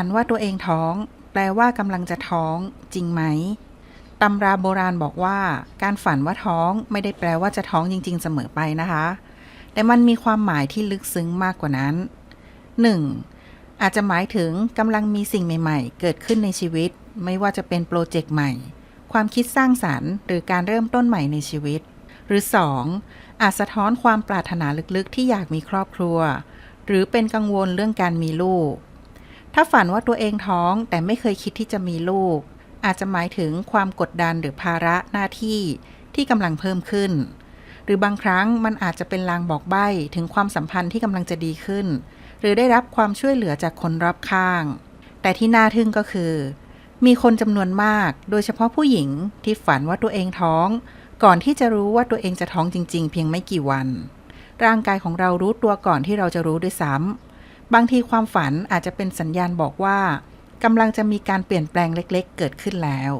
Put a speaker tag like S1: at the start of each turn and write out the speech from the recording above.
S1: ฝันว่าตัวเองท้อง แปลว่ากำลังจะท้อง จริงไหมตำราโบราณบอกว่า การฝันว่าท้องไม่ได้แปลว่าจะท้องจริง ๆ เสมอไปนะคะ แต่มันมีความหมายที่ลึกซึ้งมากกว่านั้น 1. อาจจะหมายถึงกำลังมีสิ่งใหม่ ๆ เกิดขึ้นในชีวิต ไม่ว่าจะเป็นโปรเจกต์ใหม่ ความคิดสร้างสรรค์ หรือการเริ่มต้นใหม่ในชีวิต หรือ 2. อาจสะท้อนความปรารถนาลึกๆ ที่อยากมีครอบครัว หรือเป็นกังวลเรื่องการมีลูก ถ้าฝันว่าตัวเองท้องแต่ไม่เคยคิดที่จะมีลูก อาจจะหมายถึงความกดดันหรือภาระหน้าที่ที่กำลังเพิ่มขึ้น หรือบางครั้งมันอาจจะเป็นลางบอกใบ้ถึงความสัมพันธ์ที่กำลังจะดีขึ้น หรือได้รับความช่วยเหลือจากคนรอบข้าง แต่ที่น่าทึ่งก็คือ มีคนจำนวนมาก โดยเฉพาะผู้หญิงที่ฝันว่าตัวเองท้อง ก่อนที่จะรู้ว่าตัวเองจะท้องจริง ๆ เพียงไม่กี่วัน ร่างกายของเรารู้ตัวก่อนที่เราจะรู้ด้วยซ้ำ บางทีความฝันอาจจะเป็นสัญญาณบอกว่ากำลังจะมีการเปลี่ยนแปลงเล็ก ๆ เกิดขึ้นแล้ว